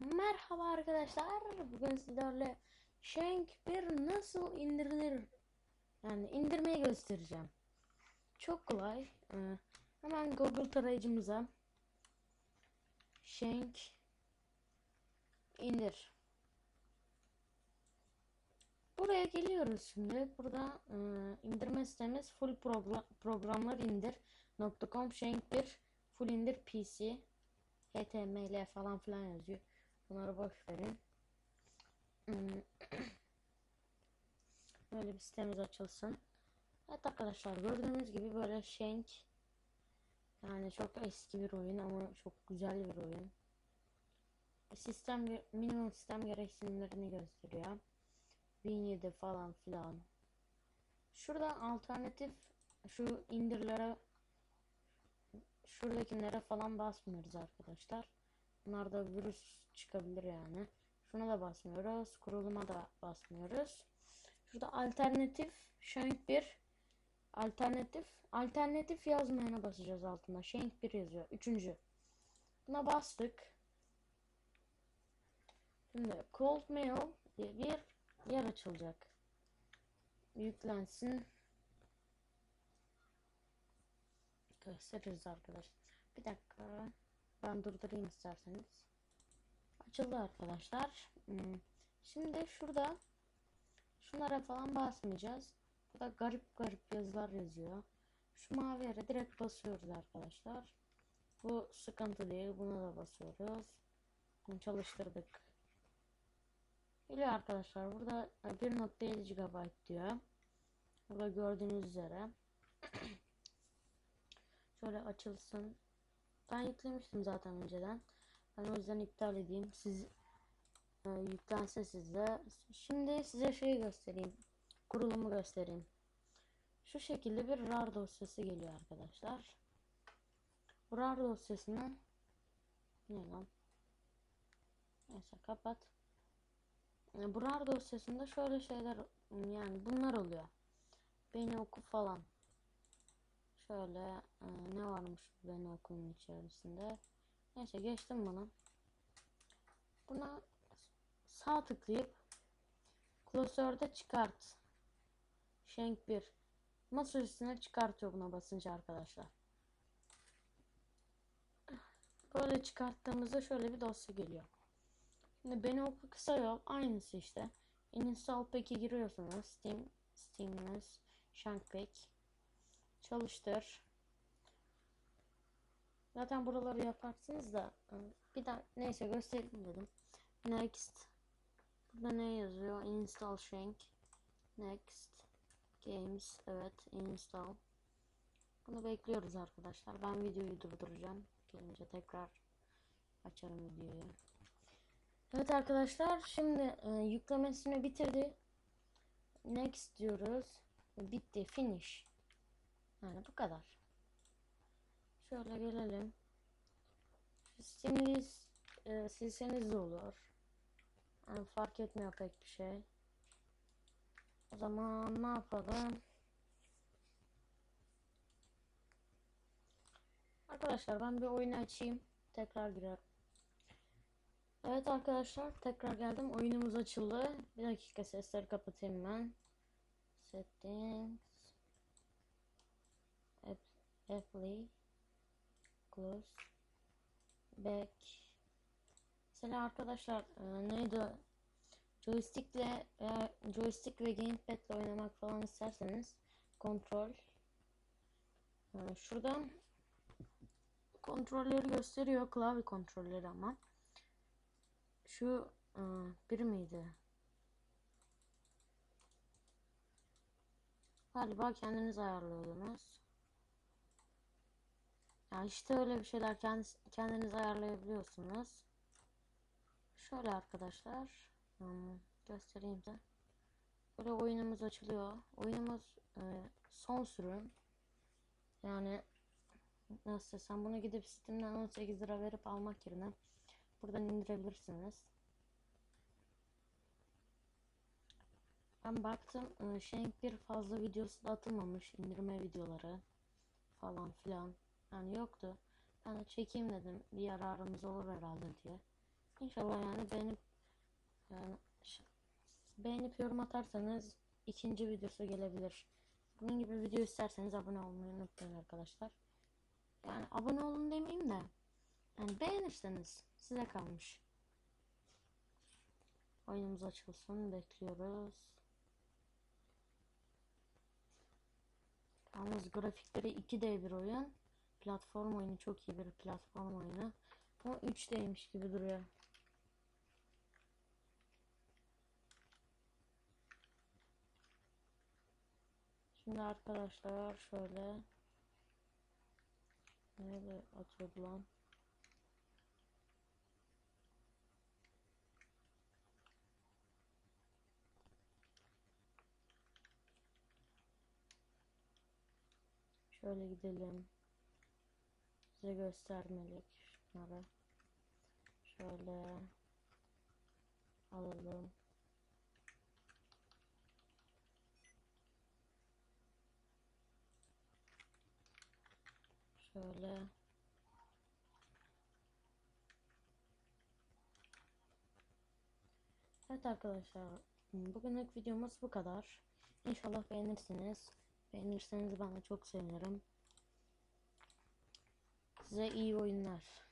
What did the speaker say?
Merhaba arkadaşlar. Bugün sizlerle Shank bir nasıl indirilir? Yani indirmeyi göstereceğim. Çok kolay. Ee, hemen Google tarayıcımıza Shank indir. Buraya geliyoruz şimdi. Burada e, indirme sitemiz full program, programlar indir.com Shank 1 full indir PC HTML falan filan yazıyor. Bunları boş verin. Hmm. Böyle bir sitemiz açılsın. Evet arkadaşlar gördüğünüz gibi böyle Shank yani çok eski bir oyun ama çok güzel bir oyun. Sistem minimum sistem gereksinimlerini gösteriyor. 1007 falan filan. Şurada alternatif şu indirlere şuradakilere falan basmıyoruz arkadaşlar. Bunlarda virüs çıkabilir yani. Şuna da basmıyoruz. Kuruluma da basmıyoruz. Şurada alternatif Shank 1 alternatif alternatif yazmayana basacağız altında. Shank 1 yazıyor. Üçüncü. Buna bastık. Şimdi Cold Mail diye bir yer açılacak. Yüklensin. Gösteririz arkadaşlar. Bir dakika. Ben durdurayım isterseniz. Açıldı arkadaşlar. Hmm. Şimdi şurada şunlara falan basmayacağız. Burada garip garip yazılar yazıyor. Şu mavi yere direkt basıyoruz arkadaşlar. Bu sıkıntı değil. Buna da basıyoruz. Bunu çalıştırdık. Geliyor arkadaşlar. Burada 1.7 GB diyor. Burada gördüğünüz üzere. Şöyle açılsın. Ben yüklemiştim zaten önceden. Ben o yüzden iptal edeyim. Siz e, yüklense sizde. Şimdi size şeyi göstereyim. Kurulumu göstereyim. Şu şekilde bir RAR dosyası geliyor arkadaşlar. Bu RAR dosyasını ne lan? Neyse kapat. E, bu RAR dosyasında şöyle şeyler yani bunlar oluyor. Beni oku falan. Şöyle e, ne varmış beni okulun içerisinde. Neyse geçtim bunu. Buna sağ tıklayıp klasörde çıkart. Shank 1. Masa üstüne çıkartıyor buna basınca arkadaşlar. Böyle çıkarttığımızda şöyle bir dosya geliyor. Şimdi beni oku kısa yol aynısı işte. Install pack'e giriyorsunuz. Steam, Steamless, Shank Pack. Çalıştır. Zaten buraları yaparsınız da bir daha neyse göstereyim dedim. Next. Burada ne yazıyor? Install Shank. Next. Games. Evet. Install. Bunu bekliyoruz arkadaşlar. Ben videoyu durduracağım. Gelince tekrar açarım videoyu. Evet arkadaşlar. Şimdi e, yüklemesini bitirdi. Next diyoruz. Bitti. Finish. Yani bu kadar. Şöyle gelelim. Sisteminiz e, silseniz de olur. Yani fark etmiyor pek bir şey. O zaman ne yapalım? Arkadaşlar ben bir oyunu açayım. Tekrar girer. Evet arkadaşlar tekrar geldim. Oyunumuz açıldı. Bir dakika sesleri kapatayım ben. Settings. Apply. Close. Back. Mesela arkadaşlar e, neydi? Joystickle veya joystick ve gamepad'le oynamak falan isterseniz kontrol e, şuradan kontrolleri gösteriyor klavye kontrolleri ama şu e, bir miydi? Galiba kendiniz ayarlıyordunuz. Ya işte öyle bir şeyler kendiniz, kendiniz ayarlayabiliyorsunuz. Şöyle arkadaşlar hmm, göstereyim de. Böyle oyunumuz açılıyor. Oyunumuz e, son sürüm. Yani nasıl desem bunu gidip Steam'den 18 lira verip almak yerine buradan indirebilirsiniz. Ben baktım e, Shank bir fazla videosu da atılmamış indirme videoları falan filan. Yani yoktu. Ben de çekeyim dedim. Bir yararımız olur herhalde diye. İnşallah yani beğenip yani beğenip yorum atarsanız ikinci videosu gelebilir. Bunun gibi video isterseniz abone olmayı unutmayın arkadaşlar. Yani abone olun demeyeyim de yani beğenirseniz size kalmış. Oyunumuz açılsın bekliyoruz. Yalnız grafikleri 2D bir oyun. Platform oyunu çok iyi bir platform oyunu. Ama 3D'ymiş gibi duruyor. Şimdi arkadaşlar şöyle Nerede atıyordu lan? Şöyle gidelim. Size göstermelik şunları. Şöyle alalım. Şöyle Evet arkadaşlar bugünlük videomuz bu kadar. İnşallah beğenirsiniz. Beğenirseniz ben de çok sevinirim. Size iyi oyunlar.